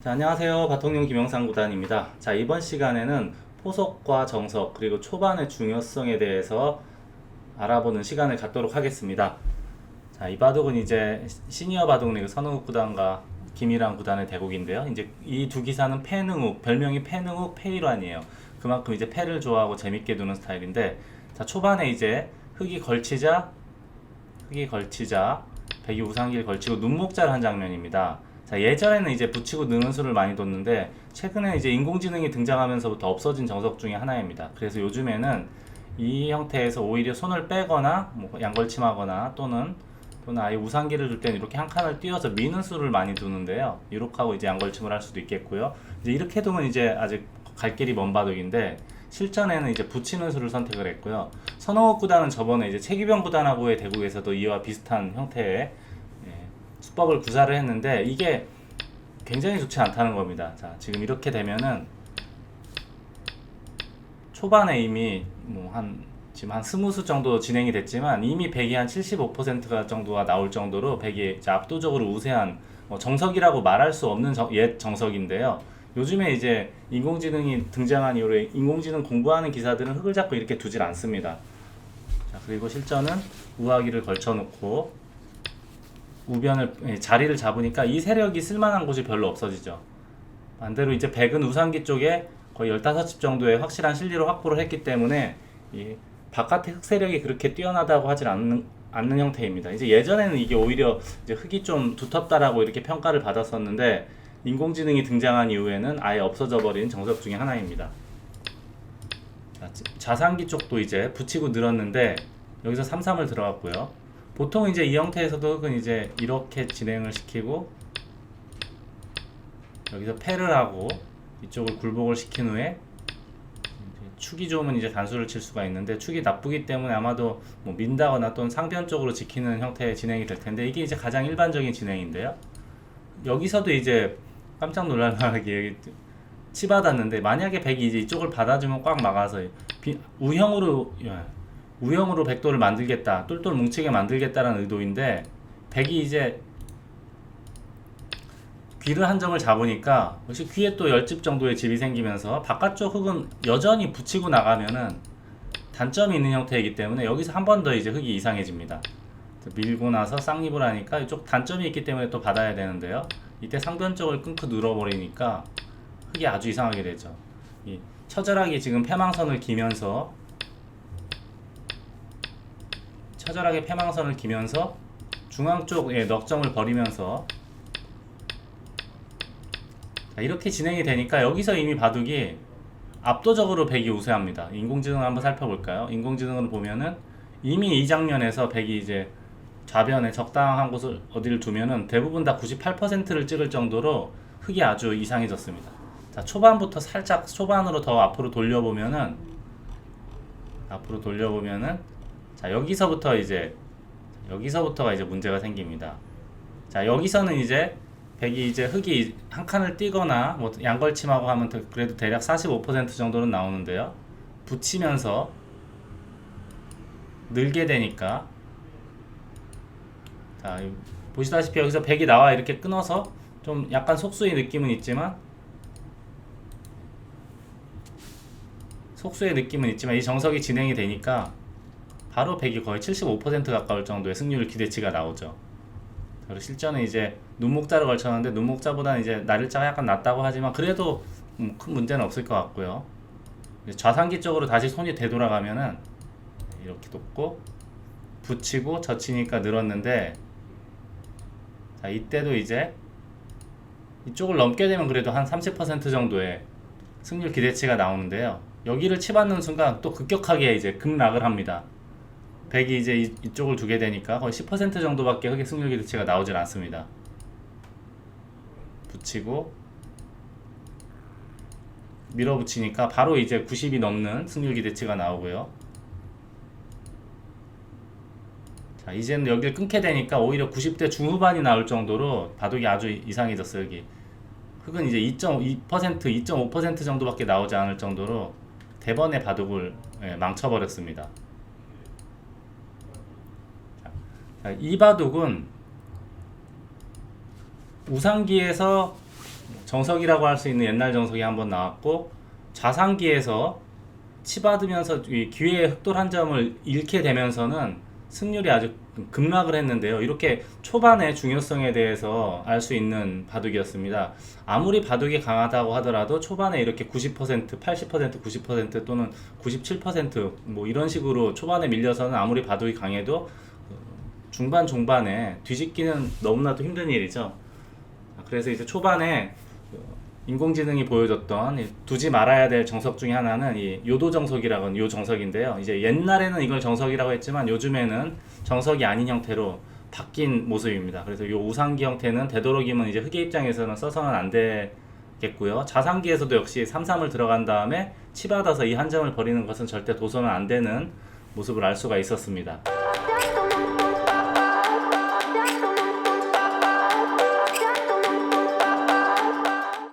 자, 안녕하세요. 바통령 김영상 구단입니다. 자, 이번 시간에는 포석과 정석 그리고 초반의 중요성에 대해서 알아보는 시간을 갖도록 하겠습니다. 자, 이 바둑은 이제 시니어 바둑 리그 선흥욱 구단과 김일환 구단의 대국인데요. 이제 이 두 기사는 패능욱, 별명이 패능욱, 패일환이에요. 그만큼 이제 패를 좋아하고 재밌게 두는 스타일인데, 자, 초반에 이제 흙이 걸치자, 흙이 걸치자, 백이 우상기를 걸치고 눈목자를 한 장면입니다. 자, 예전에는 이제 붙이고 느는 수를 많이 뒀는데 최근에 이제 인공지능이 등장하면서부터 없어진 정석 중에 하나입니다. 그래서 요즘에는 이 형태에서 오히려 손을 빼거나 뭐 양걸침하거나 또는 또는 아예 우상기를 둘 때는 이렇게 한 칸을 띄워서 미는 수를 많이 두는데요. 이렇게 하고 이제 양걸침을 할 수도 있겠고요. 이제 이렇게 두면 이제 아직 갈 길이 먼 바둑인데 실전에는 이제 붙이는 수를 선택을 했고요. 선호국 구단은 저번에 이제 최기병 구단하고의 대국에서도 이와 비슷한 형태의 예, 수법을 구사를 했는데 이게 굉장히 좋지 않다는 겁니다. 자, 지금 이렇게 되면은 초반에 이미 뭐 한 지금 한 스무 수 정도 진행이 됐지만 이미 백이 한 75%가 정도가 나올 정도로 백이 이제 압도적으로 우세한 뭐 정석이라고 말할 수 없는 정- 옛 정석인데요. 요즘에 이제 인공지능이 등장한 이후로 인공지능 공부하는 기사들은 흙을 잡고 이렇게 두질 않습니다. 자, 그리고 실전은 우하기를 걸쳐놓고 우변을 예, 자리를 잡으니까 이 세력이 쓸만한 곳이 별로 없어지죠. 반대로 이제 백은 우상기 쪽에 거의 15집 정도의 확실한 실리로 확보를 했기 때문에 이 바깥의 흑 세력이 그렇게 뛰어나다고 하질 않는, 않는 형태입니다. 이제 예전에는 이게 오히려 이제 흙이 좀 두텁다라고 이렇게 평가를 받았었는데 인공지능이 등장한 이후에는 아예 없어져 버린 정석 중에 하나입니다. 자, 자상기 쪽도 이제 붙이고 늘었는데 여기서 3, 3을 들어갔고요. 보통 이제 이 형태에서도 흙은 이제 이렇게 진행을 시키고 여기서 패를 하고 이쪽을 굴복을 시킨 후에 축이 좋으면 이제 단수를 칠 수가 있는데 축이 나쁘기 때문에 아마도 뭐 민다거나 또는 상변 쪽으로 지키는 형태의 진행이 될 텐데 이게 이제 가장 일반적인 진행인데요. 여기서도 이제 깜짝 놀랄 만하게 치받았는데 만약에 백이 이제 이쪽을 받아주면 꽉 막아서 비- 우형으로 예, 우형으로 백도를 만들겠다 똘똘 뭉치게 만들겠다라는 의도인데 백이 이제 귀를 한 점을 잡으니까 역시 귀에 또 열집 정도의 집이 생기면서 바깥쪽 흙은 여전히 붙이고 나가면은 단점이 있는 형태이기 때문에 여기서 한 번 더 이제 흙이 이상해집니다. 밀고 나서 쌍립을 하니까 이쪽 단점이 있기 때문에 또 받아야 되는데요. 이때 상변 쪽을 끊고 눌러버리니까 흙이 아주 이상하게 되죠. 이 처절하게 지금 패망선을 기면서 처절하게 패망선을 기면서 중앙 쪽에 넉점을 버리면서 자, 이렇게 진행이 되니까 여기서 이미 바둑이 압도적으로 백이 우세합니다. 인공지능을 한번 살펴볼까요? 인공지능으로 보면은 이미 이 장면에서 백이 이제 좌변에 적당한 곳을 어디를 두면은 대부분 다 98%를 찍을 정도로 흙이 아주 이상해졌습니다. 자, 초반부터 살짝 초반으로 더 앞으로 돌려보면은 앞으로 돌려보면은 자, 여기서부터 이제 여기서부터가 이제 문제가 생깁니다. 자, 여기서는 이제 백이 이제 흙이 한 칸을 띄거나 뭐 양걸침하고 하면 더- 그래도 대략 45% 정도는 나오는데요. 붙이면서 늘게 되니까 자, 이- 보시다시피 여기서 백이 나와 이렇게 끊어서 좀 약간 속수의 느낌은 있지만 속수의 느낌은 있지만 이 정석이 진행이 되니까 바로 백이 거의 75% 가까울 정도의 승률 기대치가 나오죠. 그리고 실전에 이제 눈목자를 걸쳤는데 눈목자보다는 이제 날일자가 약간 낮다고 하지만 그래도 음, 큰 문제는 없을 것 같고요. 좌상기 쪽으로 다시 손이 되돌아가면은 이렇게 놓고 붙이고 젖히니까 늘었는데 자 이때도 이제 이쪽을 넘게 되면 그래도 한 30% 정도의 승률 기대치가 나오는데요. 여기를 치받는 순간 또 급격하게 이제 급락을 합니다. 100이 이제 이, 이쪽을 두게 되니까 거의 10% 정도밖에 흑의 승률 기대치가 나오질 않습니다. 붙이고 밀어붙이니까 바로 이제 90이 넘는 승률 기대치가 나오고요. 자, 이제는 여기를 끊게 되니까 오히려 90대 중후반이 나올 정도로 바둑이 아주 이상해졌어요, 여기. 흑은 이제 2.2%, 2.5% 정도밖에 나오지 않을 정도로 대번의 바둑을 예, 망쳐버렸습니다. 자, 이 바둑은 우상기에서 정석이라고 할 수 있는 옛날 정석이 한번 나왔고 자상기에서 치받으면서 이 기회의 흑돌 한 점을 잃게 되면서는 승률이 아주 급락을 했는데요. 이렇게 초반의 중요성에 대해서 알 수 있는 바둑이었습니다. 아무리 바둑이 강하다고 하더라도 초반에 이렇게 90%, 80%, 90% 또는 97%뭐 이런 식으로 초반에 밀려서는 아무리 바둑이 강해도 중반 중반에 뒤집기는 너무나도 힘든 일이죠. 그래서 이제 초반에 인공지능이 보여줬던 이 두지 말아야 될 정석 중에 하나는 이 요도 정석이라고 하는 요 정석인데요. 이제 옛날에는 이걸 정석이라고 했지만 요즘에는 정석이 아닌 형태로 바뀐 모습입니다. 그래서 요 우상기 형태는 되도록이면 이제 흑의 입장에서는 써서는 안 되겠고요. 자상기에서도 역시 3-3을 들어간 다음에 치받아서 이 한 점을 버리는 것은 절대 도서는 안 되는 모습을 알 수가 있었습니다.